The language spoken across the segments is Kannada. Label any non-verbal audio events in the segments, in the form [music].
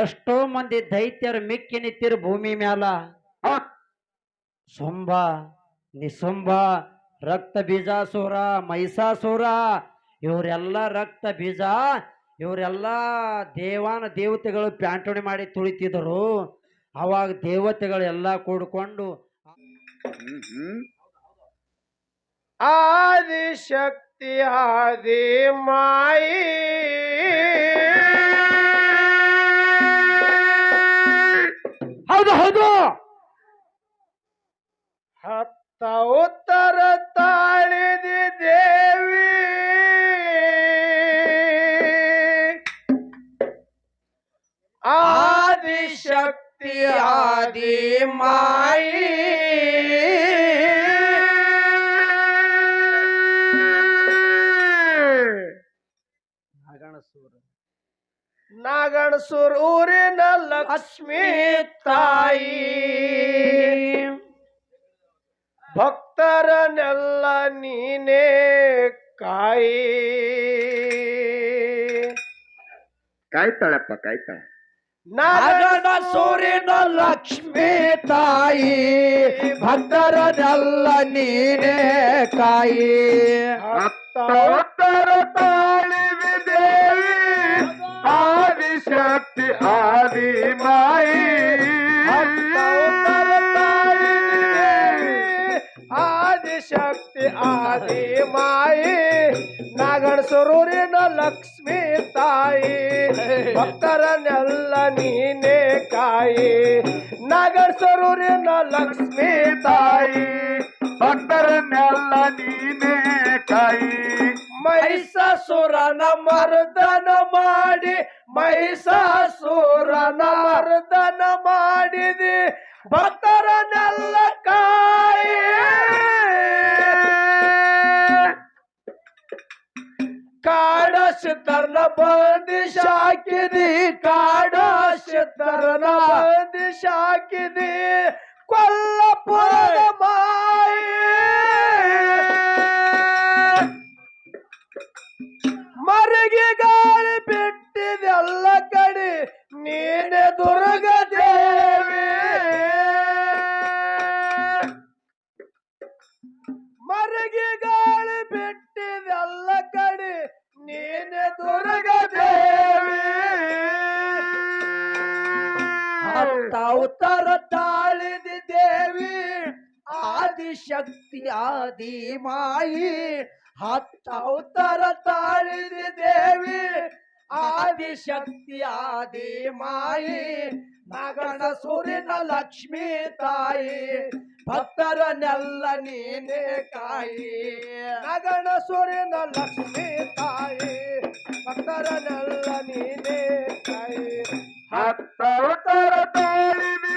ಎಷ್ಟೋ ಮಂದಿ ದೈತ್ಯರು ಮಿಕ್ಕಿ ನಿಂತಿರು ಭೂಮಿ ಮ್ಯಾಲ. ಸೊಂಬ ಸುಂಬ ನಿಸುಂಬ ರಕ್ತ ಬೀಜಾಸುರ, ಮೈಸಾಸುರ, ಇವರೆಲ್ಲ ರಕ್ತ ಬೀಜ, ಇವರೆಲ್ಲ ದೇವಾನ ದೇವತೆಗಳು ಪ್ಯಾಂಟೋಣಿ ಮಾಡಿ ತುಳಿತಿದ್ರು. ಅವಾಗ ದೇವತೆಗಳೆಲ್ಲ ಕೂಡ್ಕೊಂಡು, ಆದಿಶಕ್ತಿ ಆದಿ ಮಾಯಿ ಹೌದು ಹೌದು ಹತ್ತ ಉತ್ತರ ತಾಳಿದಿ ದೇವಿ ಆದಿಶಕ್ತಿ ಆದಿ ಮಾಯಿ ನಾಗಣಸೂರ್ ಊರಿನ ಲಕ್ಷ್ಮೀ ತಾಯಿ. ಭಕ್ತರನೆಲ್ಲ ನೀನೇ ಕಾಯಿ. ಕಾಯ್ತಾಳಪ್ಪ ಕಾಯ್ತಾಳ. ನಾಗಣ ಸೂರ್ಯನ ಲಕ್ಷ್ಮೀ ತಾಯಿ ಭಕ್ತರನೆಲ್ಲ ನೀನೇ ಕಾಯಿ. ಭಕ್ತರ ಆದಿಶಕ್ತಿ ಆದಿ ಮಾಯಿ ಆದಿಶಕ್ತಿ ಆದಿ ಮಾಯಿ ನಾಗಣ ಸರೂರಿನ ಲಕ್ಷ್ಮಿ ತಾಯಿ. ಭಕ್ತರನ್ನೆಲ್ಲ ನೀನೇ ಕಾಯಿ. ನಾಗಣ ಸುರೂರಿನ ಲಕ್ಷ್ಮೀ ತಾಯಿ. ಭಕ್ತರನ್ನೆಲ್ಲ ನೀನೇ ಕಾಯಿ. ಮಹಿಷಾಸುರನ ಮರ್ದನ ಮಾಡಿ, ಮಹಿಷಾಸುರನ ಮರ್ದನ ಮಾಡಿದಿ. ಭಕ್ತರನೆಲ್ಲ ಕಾಯಿ. ಕಾಡ ಸಿದ್ಧರ್ನ ಬಂದಿಶಾಕಿದಿ ಕಾಡ ಸಿದ್ಧರ್ನ ಬಂದಿಶಾಕಿದಿ ಕೊಲ್ಲಪುರದ ಉತ್ತರ ತಾಳಿದ ದೇವಿ, ಆದಿಶಕ್ತಿ, ಆದಿ ಮಾಯಿ ಹತ್ತ ಉತ್ತರ ತಾಳಿದ ದೇವಿ, ಆದಿಶಕ್ತಿ, ಆದಿ ಮಾಯಿ ನಾಗಣ ಸೂರ್ಯನ ಲಕ್ಷ್ಮೀ ತಾಯಿ ಭಕ್ತರನ್ನೆಲ್ಲ ನೀನೇ ಕಾಯಿ ನಗಣ ಸೂರ್ಯನ ಲಕ್ಷ್ಮೀ ತಾಯಿ ಭಕ್ತರನ್ನೆಲ್ಲ ನೀನೇ ಕಾಯಿ ಹತ್ತವತರ ತಾಳಿವಿ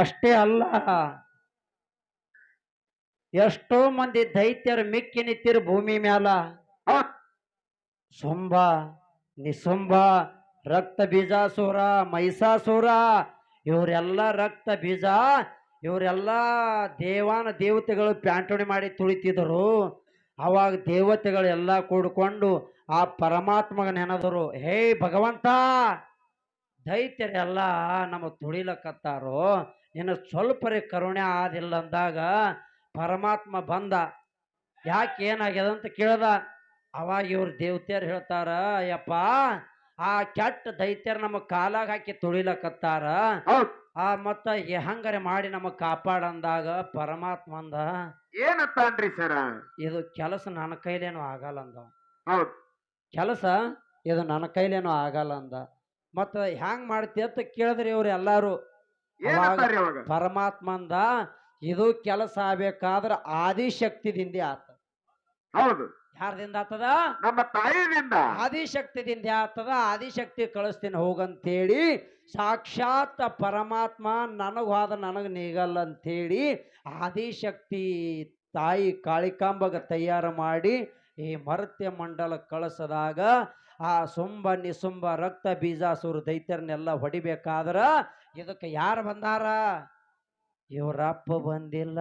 ಅಷ್ಟೇ ಅಲ್ಲ. ಎಷ್ಟೋ ಮಂದಿ ದೈತ್ಯರು ಮಿಕ್ಕಿ ನಿಂತಿರು ಭೂಮಿ ಮ್ಯಾಲ. ಸೊಂಬ ಸುಂಬ ನಿಸುಂಬ ರಕ್ತ ಬೀಜಾಸುರ, ಮೈಸಾಸುರ, ಇವರೆಲ್ಲ ರಕ್ತ ಬೀಜ, ಇವರೆಲ್ಲ ದೇವಾನ ದೇವತೆಗಳು ಪ್ಯಾಂಟೋಣಿ ಮಾಡಿ ತುಳಿತಿದ್ರು. ಅವಾಗ ದೇವತೆಗಳೆಲ್ಲ ಕೂಡ್ಕೊಂಡು ಆ ಪರಮಾತ್ಮಗ ನೆನೆದರು, ಹೇ ಭಗವಂತ, ದೈತ್ಯರೆಲ್ಲ ನಮ್ಮ ತುಳಿಲಕತ್ತಾರೋ? ಇನ್ನು ಸ್ವಲ್ಪರೇ ಕರುಣೆ ಆದಿಲ್ಲ ಅಂದಾಗ ಪರಮಾತ್ಮ ಬಂದ ಯಾಕೆ ಏನಾಗ್ಯದ ಅಂತ ಕೇಳ್ದ ಅವಾಗ ಇವ್ರು ದೇವತೆಯರು ಹೇಳ್ತಾರ ಯಪ್ಪ ಆ ಕೆಟ್ಟ ದೈತ್ಯರು ನಮ್ಮ ಕಾಲಾಗ ಹಾಕಿ ತುಳಿಲಕತ್ತಾರ ಆ ಮತ್ತ ಹೆಂಗರೆ ಮಾಡಿ ನಮಗ್ ಕಾಪಾಡಂದಾಗ ಪರಮಾತ್ಮ ಅಂದ ಏನತ್ತಾನ್ರಿ ಸರ? ಇದು ಕೆಲಸ ನನ್ನ ಕೈಲೇನು ಆಗಲ್ಲ ಅಂದ ಕೆಲಸ ಇದು ನನ್ನ ಕೈಲೇನು ಆಗಲ್ಲ ಅಂದ. ಮತ್ತ ಹೆಂಗ್ ಮಾಡ್ತಿ ಅಂತ ಕೇಳಿದ್ರಿ ಇವ್ರು ಎಲ್ಲಾರು. ಏನತ್ತಾರ್ರಿ ಅವಾಗ? ಪರಮಾತ್ಮ ಅಂದ ಇದು ಕೆಲಸ ಆಗ್ಬೇಕಾದ್ರ ಆದಿಶಕ್ತಿದಿಂದ ಆತ ಹೌದು. ಯಾರದಿಂದ ಆತದ? ನಮ್ಮ ತಾಯಿನಿಂದ ಆದಿಶಕ್ತಿದಿಂದ ಆತದ. ಆದಿಶಕ್ತಿ ಕಳಿಸ್ತೀನಿ ಹೋಗಂತೇಳಿ ಸಾಕ್ಷಾತ್ ಪರಮಾತ್ಮ ನನಗ ಹೋದ ನನಗ್ ನೀಗಲ್ಲ ಅಂತೇಳಿ ಆದಿಶಕ್ತಿ ತಾಯಿ ಕಾಳಿಕಾಂಬಗ ತಯಾರು ಮಾಡಿ ಈ ಮರುತ್ಯ ಮಂಡಲ ಕಳಿಸದಾಗ ಆ ಸುಂಬ ನಿಸುಂಬ ರಕ್ತ ಬೀಜಾಸುರ ದೈತ್ಯರನ್ನೆಲ್ಲ ಹೊಡಿಬೇಕಾದ್ರ ಇದಕ್ಕೆ ಯಾರು ಬಂದಾರ? ಇವರಪ್ಪ ಬಂದಿಲ್ಲ.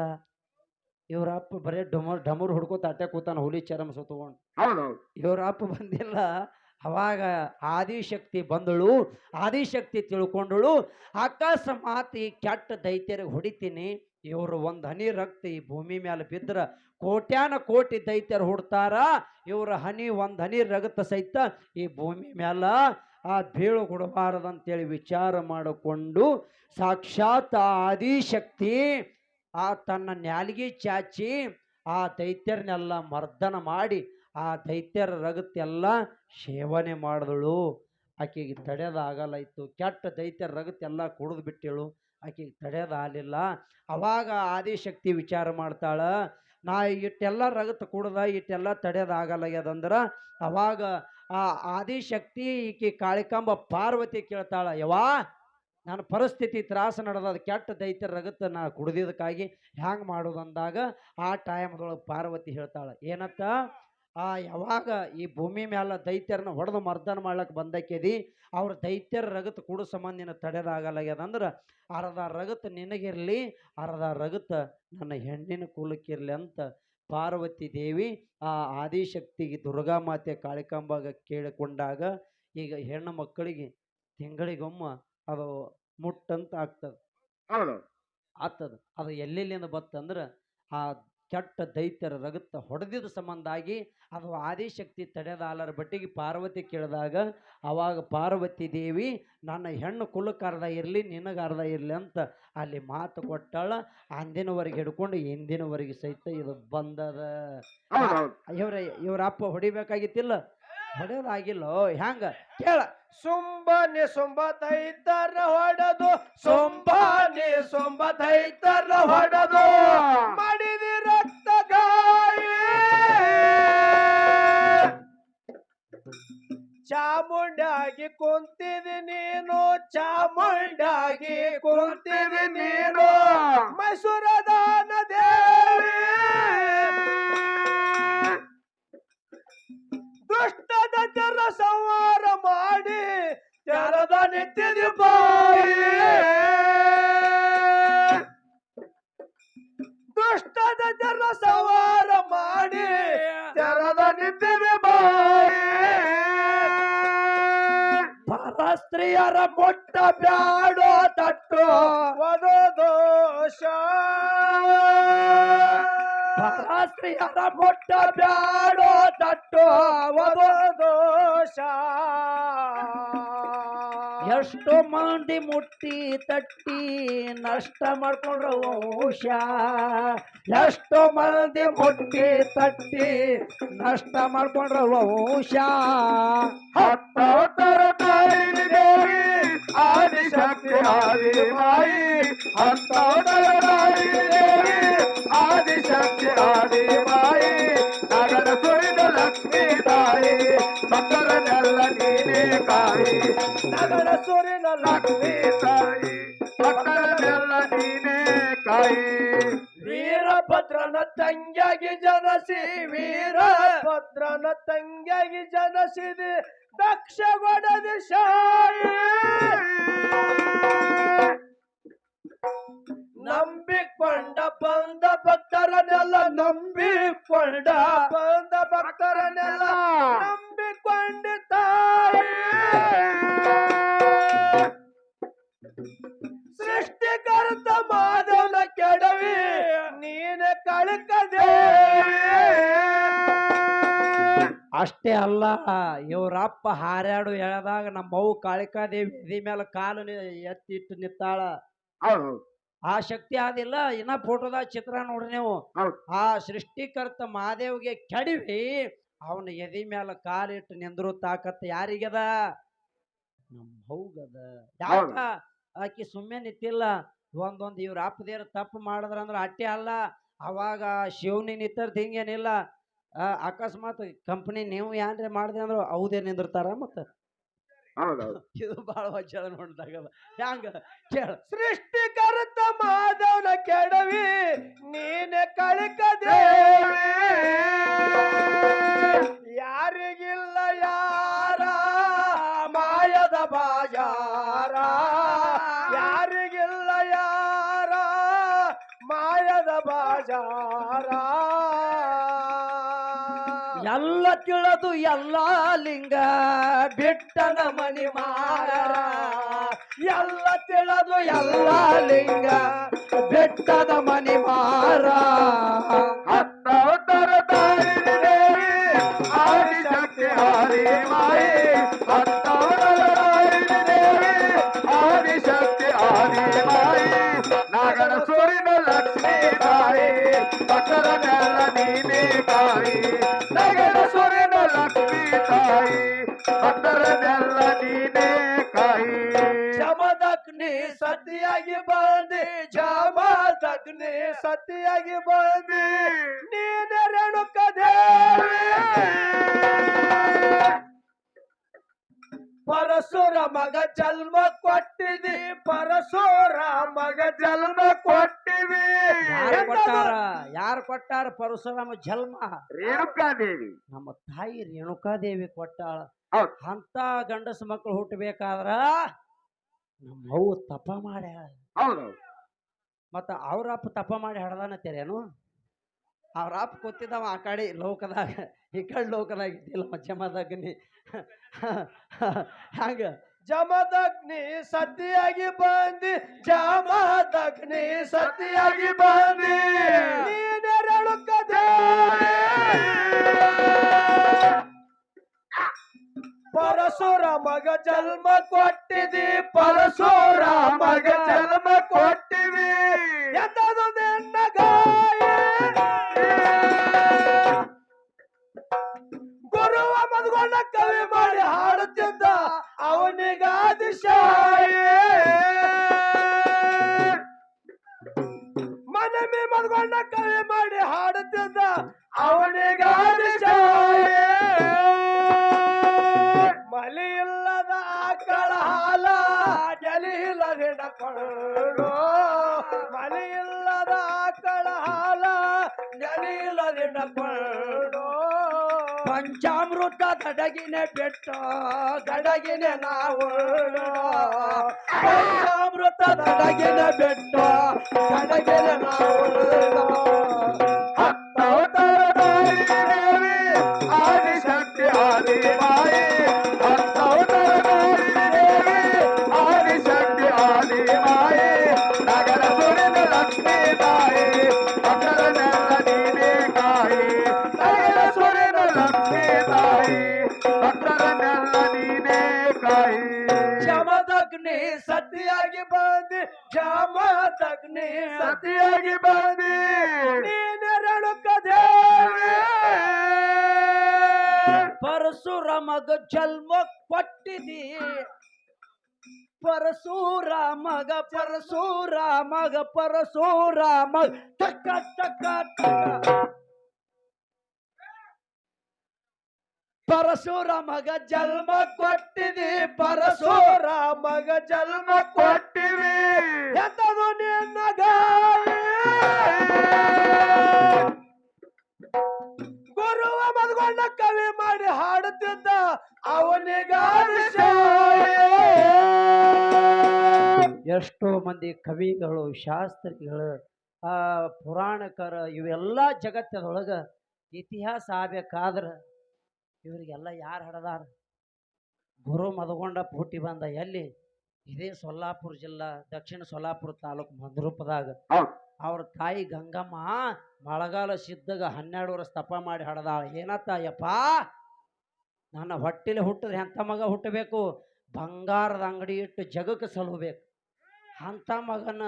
ಇವ್ರಪ್ಪ ಬರೇ ಡಮರ್ ಡಮರ್ ಹುಡ್ಕೋತ ಅಟ್ಟೆ ಕೂತಾನ ಹುಲಿ ಚರಮ ಸುತ್ತಕೊಂಡು ಇವರಪ್ಪ ಬಂದಿಲ್ಲ. ಅವಾಗ ಆದಿಶಕ್ತಿ ಬಂದಳು. ಆದಿಶಕ್ತಿ ತಿಳ್ಕೊಂಡಳು. ಅಕಸ್ಮಾತ್ ಈ ಕೆಟ್ಟ ದೈತ್ಯರಿಗೆ ಹೊಡಿತೀನಿ. ಇವರು ಒಂದು ಹನಿ ರಕ್ತ ಈ ಭೂಮಿ ಮೇಲೆ ಬಿದ್ರ ಕೋಟ್ಯಾನ ಕೋಟಿ ದೈತ್ಯರು ಹುಡ್ತಾರ, ಇವರ ಹನಿ ಒಂದು ಹನಿ ರಗತ ಸಹಿತ ಈ ಭೂಮಿ ಮ್ಯಾಲ ಆ ಬೀಳು ಕೊಡಬಾರದಂತೇಳಿ ವಿಚಾರ ಮಾಡಿಕೊಂಡು ಸಾಕ್ಷಾತ್ ಆ ಆದಿಶಕ್ತಿ, ಆ ತನ್ನ ನ್ಯಾಲಿಗೆ ಚಾಚಿ ಆ ದೈತ್ಯರನ್ನೆಲ್ಲ ಮರ್ದನ ಮಾಡಿ ಆ ದೈತ್ಯರ ರಗತ್ತೆಲ್ಲ ಸೇವನೆ ಮಾಡಿದಳು. ಆಕೆಗೆ ತಡೆಯೋದಾಗಲ್ಲ ಇತ್ತು ಕೆಟ್ಟ ದೈತ್ಯರ ರಗತ್ತೆಲ್ಲ ಕುಡಿದು ಬಿಟ್ಟಳು ಆಕೆಗೆ ತಡೆಯೋದಾಗಲಿಲ್ಲ ಅವಾಗ ಆದಿಶಕ್ತಿ ವಿಚಾರ ಮಾಡ್ತಾಳ ನಾ ಇಟ್ಟೆಲ್ಲ ರಗತ್ ಕುಡ್ದ, ಇಟ್ಟೆಲ್ಲ ತಡೆಯೋದಾಗಲ್ಲಾಗ್ಯದಂದ್ರೆ ಅವಾಗ ಆ ಆದಿಶಕ್ತಿ ಈಕೆ ಕಾಳಿಕಾಂಬ ಪಾರ್ವತಿ ಕೇಳ್ತಾಳ ಯವಾ ನನ್ನ ಪರಿಸ್ಥಿತಿ ತ್ರಾಸ ನಡೆದ ಕೆಟ್ಟ ದೈತ್ಯ ರಗತ್ತ ನಾ ಕುಡ್ದಿದ್ದಕ್ಕಾಗಿ ಹ್ಯಾಂಗೆ ಮಾಡೋದು ಅಂದಾಗ ಆ ಟೈಮ್ದೊಳಗೆ ಪಾರ್ವತಿ ಹೇಳ್ತಾಳ, ಏನತ್ತ? ಆ ಯಾವಾಗ ಈ ಭೂಮಿ ಮ್ಯಾಲ ದೈತ್ಯರನ್ನ ಹೊಡೆದು ಮರ್ದನ ಮಾಡ್ಲಕ್ಕೆ ಬಂದಕ್ಕೆದಿ ಅವ್ರ ದೈತ್ಯರ ರಗತ್ ಕೂಡ ಸಂಬಂಧಿನ ತಡೆದಾಗಲಾಗ್ಯದಂದ್ರೆ ಅರ್ಧ ರಗತ್ ನಿನಗಿರ್ಲಿ ಅರ್ಧ ರಗತ್ ನನ್ನ ಹೆಣ್ಣಿನ ಕುಲಕ್ಕಿರ್ಲಿ ಅಂತ ಪಾರ್ವತಿ ದೇವಿ ಆ ಆದಿಶಕ್ತಿಗೆ ದುರ್ಗಾ ಮಾತೆ ಕಾಳಿಕಾಂಬಾಗ ಕೇಳಿಕೊಂಡಾಗ ಈಗ ಹೆಣ್ಣು ಮಕ್ಕಳಿಗೆ ತಿಂಗಳಿಗೊಮ್ಮ ಅದು ಮುಟ್ಟಂತ ಆಗ್ತದೆ. ಆಗ್ತದೆ ಆಗ್ತದ. ಅದು ಎಲ್ಲೆಲ್ಲಿಂದ ಬತ್ತಂದ್ರೆ ಆ ಕೆಟ್ಟ ದೈತ್ಯರ ರಗತ್ತ ಹೊಡೆದಿದ್ದ ಸಂಬಂಧ ಆಗಿ ಅದು ಆದಿಶಕ್ತಿ ತಡೆದಾಲರ ಬಟ್ಟಿಗೆ ಪಾರ್ವತಿ ಕೇಳಿದಾಗ ಅವಾಗ ಪಾರ್ವತಿ ದೇವಿ ನನ್ನ ಹೆಣ್ಣು ಕುಲಕಾರದ ಅರ್ಧ ಇರಲಿ ನಿನಗೆ ಅರ್ಧ ಇರಲಿ ಅಂತ ಅಲ್ಲಿ ಮಾತು ಕೊಟ್ಟಾಳ. ಅಂದಿನವರೆಗೆ ಹಿಡ್ಕೊಂಡು ಇಂದಿನವರೆಗೆ ಸಹಿತ ಇದು ಬಂದದ. ಇವ್ರ ಇವ್ರ ಅಪ್ಪ ಹೊಡಿಬೇಕಾಗಿತ್ತಿಲ್ಲ. ಹೊಡೆಯೋದಾಗಿಲ್ಲೋ ಹ್ಯಾಂಗ? ಕೇಳ. ಸುಂಬನೆ ಸೊಂಬ ದೈತರ ಹೊಡೆದು ಸುಂಬನೆ ಸೊಂಬ ದೈತರ ಹೊಡೆದು ಚಾಮುಂಡಾಗಿ ಕುಂತಿದಿ ನೀನು ಚಾಮುಂಡಾಗಿ ಕುಂತಿದಿ ಪರಸ್ತ್ರೀಯರ ಪುಟ್ಟ ಬ್ಯಾಡೋ ತಟ್ಟು. ದೋಷ ಸ್ತ್ರೀಯರ ಪುಟ್ಟ ಬ್ಯಾಡೋ ತಟ್ಟು. ದೋಷ ಎಷ್ಟು ಮಂದಿ ಮುಟ್ಟಿ ತಟ್ಟಿ ನಷ್ಟ ಮಾಡ್ಕೊಂಡ್ರ ವಂಶ ಎಷ್ಟು ಮಂದಿ ಮುಟ್ಟಿ ತಟ್ಟಿ ನಷ್ಟ ಮಾಡ್ಕೊಂಡ್ರ ವಂಶ ಆದಿ ಮಾಯಿ ಹತ್ತವತ್ತರ ತಾಯಿ ದೇವಿ, ಆದಿಶಕ್ತಿ ಆದಿ ಮಾಯಿ ನಗರ ಸುರಿದ ಲಕ್ಷ್ಮೀ ತಾಯಿ ಮಕ್ಕಳನ್ನೆಲ್ಲ ನೀನೇ ಕಾಯಿ. ನಗರ ಸುರಿದ ಲಕ್ಷ್ಮೀ ತಾಯಿ ಮಕ್ಕಳನ್ನೆಲ್ಲ ನೀನೇ ಕಾಯಿ. ವೀರಭದ್ರನ ತಂಗಿಯಾಗಿ ಜನಸಿ, ವೀರಭದ್ರನ ತಂಗಿಯಾಗಿ ಜನಸಿದಿ, ದಕ್ಷ ಗೊಡದಿ ಅಲ್ಲ. ಇವ್ರಪ್ಪ ಹಾರ್ಯಾಡು ಅವು ಕಾಳಿಕಾ ದೇವಿ ಎದಿ ಮೇಲೆ ಕಾಲು ಎತ್ತಿಟ್ಟು ಎತ್ತಿ ಇಟ್ಟು ನಿತ್ತಾಳ ಹೌದು. ಆ ಶಕ್ತಿ ಆದಿಲ್ಲ. ಇನ್ನ ಫೋಟೋದಾಗ ಚಿತ್ರ ನೋಡ್ರಿ ನೀವು. ಹೌದು. ಆ ಸೃಷ್ಟಿಕರ್ತ ಮಹಾದೇವ್ಗೆ ಕೆಡವಿ ಅವನ ಎದಿ ಮೇಲೆ ಕಾಲಿಟ್ಟು ನಿಂದ್ರು ತಾಕತ್ ಯಾರಿಗದ? ನಮ್ಮ ಹೌಗದ ಯಾಕ ಆಕಿ ಸುಮ್ಮನೆ ನಿಂತಿಲ್ಲ. ಒಂದೊಂದು ಇವ್ರ ಅಪ್ಪದೇರ ತಪ್ಪು ಮಾಡಿದ್ರ ಅಂದ್ರೆ ಅಟ್ಟೆ ಅಲ್ಲ. ಅವಾಗ ಶಿವನಿ ನಿಂತರ್ದ ಹಿಂಗೇನಿಲ್ಲ. ಅಕಸ್ಮಾತ್ ಕಂಪನಿ ನೀವು ಏನ್ರಿ ಮಾಡಿದೆ ಅಂದ್ರೆ ಹೌದೇ ನಿಂದಿರ್ತಾರ ಮತ್ತ? [laughs] ಇದು ಬಹಳ ವಜ್ಜದ ನೋಡಿದಾಗ ಹ್ಯಾಂಗ? ಕೇಳ. ಸೃಷ್ಟಿಕರ್ತ ಮಾಧವನ ಕೆಡವಿ ನೀನೆ ಕಳಿಕದೇವಿ ಎಲ್ಲ ಲಿಂಗ ಬಿಟ್ಟನ ಮನಿ ಮಾರ. ಎಲ್ಲ ತಿಳಿದು ಎಲ್ಲ ಲಿಂಗ ಬೆಟ್ಟದ ಮನಿ ಮಾರ. ಹತ್ತವತ್ತರ ತಾಯಿ ದೇವಿ ಆದಿಶಕ್ತಿ ಆದಿ ಮಾಯಿ. ಹತ್ತವತ್ತರ ತಾಯಿ ದೇವಿ ಆದಿಶಕ್ತಿ ಆದಿ ಮಾಯಿ. ನಾಗರ ಸೂರಿನ ಲಕ್ಷ್ಮೀ ತಾಯಿ ಪಕ್ಕದ ನೆಲ ನೀನೇ ಲಕ್ಷ್ಮೀ ತಾಯಿ ಭಕ್ತರ ನೆಲ್ಲ ನೀನೇ ಕಾಯಿ ಜಮದಗ್ನಿ ಸತಿಯಾಗಿ ಬಂದಿ ಜಮದಗ್ನಿ ಸತಿಯಾಗಿ ಬಂದಿ ನೀನೆ ರೇಣುಕ ಪರಶುರ ಮಗ ಜನ್ಮ ಕೊಟ್ಟಿದಿ ಪರಸುರ ಮಗ ಜನ್ಮ ಕೊಟ್ಟಿವಿ ಯಾರು ಕೊಟ್ಟಾರ? ಯಾರು ಕೊಟ್ಟಾರ ಪರಶುರಾಮ ಜನ್ಮ? ರೇಣುಕಾದೇವಿ. ನಮ್ಮ ತಾಯಿ ರೇಣುಕಾದೇವಿ ಕೊಟ್ಟಾಳ. ಹೌದ್. ಅಂತ ಗಂಡಸ ಮಕ್ಕಳು ಹುಟ್ಟಬೇಕಾದ್ರ ನಮ್ಮ ಅವ್ವ ತಪ ಮಾಡ್ಯಾಳ. ಹೌದು. ಮತ್ತ ಅವ್ರ ಅಪ್ಪ ತಪ ಮಾಡಿ ಹಡ್ದಾನತ್ತೀರೇನು ಅವ್ರ ಅಪ್ಪ ಕೂತಿದ್ದವ ಆ ಕಡೆ ಲೋಕದಾಗ. ಈ ಕಡೆ ಲೋಕದಾಗ ಇದ್ದಿಲ್ಲ ಜಮದಗ್ನಿ. ಹಂಗ ಜಮದಗ್ನಿ ಸತಿಯಾಗಿ ಬಂದಿ, ಜಮದಗ್ನಿ ಸತಿಯಾಗಿ ಬಂದಿ. ನೀನೆರಳು ದೇವಿ ಪರಶುರ ಮಗ ಜನ್ಮ ಕೊಟ್ಟಿದಿ, ಪರಶುರ ಮಗ ಜನ್ಮ ಕೊಟ್ಟಿವಿ. ಎಂತದು ಅವನಿಗಾದಿಶಾಯ. ಮನಮಿ ಮದ್ಕೊಂಡ ಕವಿ ಮಾಡಿ ಹಾಡುತ್ತಿದ್ದ ಅವನಿಗಾದಿಶಾಯ. ದಡಗಿನ ಬೆಟ್ಟ ಗಡಗಿನ ನಾವು ಅಮೃತ ಗಡಗಿನ ಬೆಟ್ಟ ಗಡಗಿನ ನಾವು ಪರಶುರಾಮಗ ಜನ್ಮ ಕೊಟ್ಟಿದಿ ಪರಶುರಾಮಗ ಪರಶುರಾಮಗ ಪರಶುರಾಮ ತಕ್ಕ ತಕ್ಕ ತಕ್ಕ ಪರಶುರಾಮಗ ಜನ್ಮ ಕೊಟ್ಟಿದಿ, ಪರಶುರಾಮಗ ಜನ್ಮ ಕೊಟ್ಟಿವಿ ಎತ್ತದು ನಿನ್ನಗ ಗುರುವ ಮದ್ಕೊಂಡ ಕವಿ ಮಾಡಿ ಎಷ್ಟೋ ಮಂದಿ ಕವಿಗಳು ಶಾಸ್ತ್ರಿಗಳು ಆ ಪುರಾಣಕರ ಇವೆಲ್ಲ ಜಗತ್ತದೊಳಗ ಇತಿಹಾಸ ಆಗ್ಬೇಕಾದ್ರೆ ಇವರಿಗೆಲ್ಲ ಯಾರು ಹಡದಾರ? ಗುರು ಮದಗೊಂಡ ಪೂಟಿ ಬಂದ ಎಲ್ಲಿ? ಇದೇ ಸೊಲ್ಲಾಪುರ ಜಿಲ್ಲಾ ದಕ್ಷಿಣ ಸೊಲ್ಲಾಪುರ ತಾಲೂಕು ಮಂದ್ರೂಪದಾಗ. ಅವ್ರ ತಾಯಿ ಗಂಗಮ್ಮ ಮಳೆಗಾಲ ಸಿದ್ದಾಗ ಹನ್ನೆರಡು ವರ್ಷ ತಪ ಮಾಡಿ ಹಡದಾಳ. ಏನತ್ತ ಯಪ್ಪ ನನ್ನ ಹೊಟ್ಟೆಲಿ ಹುಟ್ಟಿದ್ರೆ ಎಂಥ ಮಗ ಹುಟ್ಟಬೇಕು? ಬಂಗಾರದ ಅಂಗಡಿ ಇಟ್ಟು ಜಗಕ್ಕೆ ಸಲುಬೇಕು. ಅಂತ ಮಗನ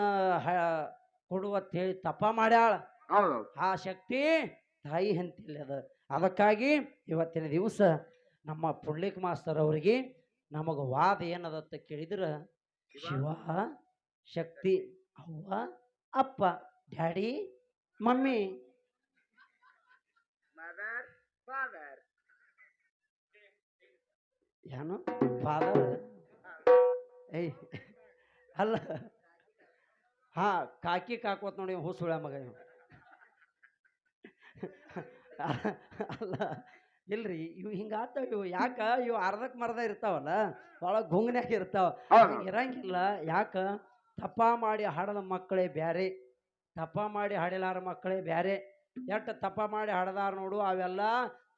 ತಪ ಹೇಳಿ ತಪ್ಪ ಮಾಡ್ಯಾಳ. ಆ ಶಕ್ತಿ ತಾಯಿ ಹಂತಿಲ್ಲದ. ಅದ ಅದಕ್ಕಾಗಿ ಇವತ್ತಿನ ದಿವಸ ನಮ್ಮ ಪುಂಡ್ಲಿಕ್ ಮಾಸ್ತರ್ ಅವರಿಗೆ ನಮಗ ವಾದ ಏನದತ್ತ ಕೇಳಿದ್ರೆ ಶಿವ ಶಕ್ತಿ ಅವ್ವ ಅಪ್ಪ ಡ್ಯಾಡಿ ಮಮ್ಮಿ ಏನು ಫಾದರ್ ಏಯ್ ಅಲ್ಲ. ಹಾ ಕಾಕಿ ಕಾಕೋತ್ ನೋಡಿ ಹುಸುಳ ಮಗ ಇವ ಅಲ್ಲ ಇಲ್ರಿ ಇವು ಹಿಂಗಾತಾವ ಇವು. ಯಾಕ? ಇವು ಅರ್ಧಕ್ ಮರ್ದ ಇರ್ತಾವಲ್ಲ ಭಾಳ ಗುಂಗ್ನ್ಯಾಗ ಇರ್ತಾವ. ಇರಂಗಿಲ್ಲ. ಯಾಕ? ತಪ್ಪ ಮಾಡಿ ಹಾಡದ ಮಕ್ಕಳೇ ಬ್ಯಾರೆ. ತಪ್ಪ ಮಾಡಿ ಹಾಡಿಲಾರ ಮಕ್ಕಳೇ ಬ್ಯಾರೆ. ಎಷ್ಟು ತಪ್ಪ ಮಾಡಿ ಹಾಡದಾರ ನೋಡು ಅವೆಲ್ಲ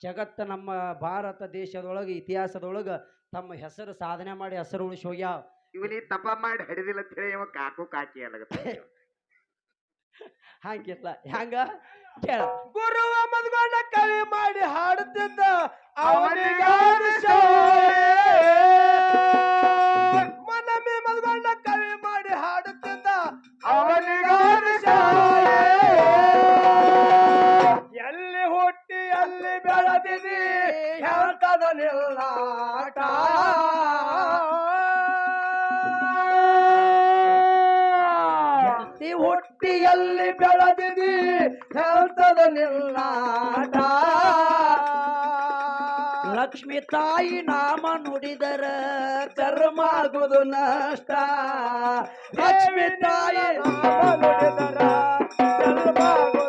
ಜಗತ್ತ ನಮ್ಮ ಭಾರತ ದೇಶದೊಳಗೆ ಇತಿಹಾಸದೊಳಗೆ ತಮ್ಮ ಹೆಸರು ಸಾಧನೆ ಮಾಡಿ ಹೆಸರು ಉಳಿಸಿ ಹೋಗ್ಯಾವ. ಇವನಿ ತಪ ಮಾಡಿ ಹಿಡಿದಿಲ್ಲ ಅಂತ ಹೇಳಿ ಇವ ಕಾಕು ಕಾಕಿ ಅಲ್ಲಗತ್ತ [laughs] ಹಂಗಿಲ್ಲ. ಹ್ಯಾಂಗ ಕೇಳ. ಗುರುವ ಮದ್ಗೊಂಡ ಕವಿ ಮಾಡಿ ಹಾಡುತ್ತಿದ್ದ ಅವನಿಗಾದ ಮನಮಿ ಮದ್ಗೊಂಡ ಕವಿ ಮಾಡಿ ಹಾಡುತ್ತಿದ್ದ ಅವನಿಗಾದ ನಿಲ್ಲಾಟ. ಎಲ್ಲಿ ಹುಟ್ಟಿಯಲ್ಲಿ ಬೆಳೆದಿದಿ ಹೇಳ್ತದ ನಿಲ್ಲಾಟ. ಲಕ್ಷ್ಮಿ ತಾಯಿ ನಾಮ ನುಡಿದರ ಕರ್ಮಾಗುದು ನಷ್ಟ. ಲಕ್ಷ್ಮಿ ತಾಯಿ ನಾಮ ನುಡಿದರ ಕರ್ಮಾಗುದು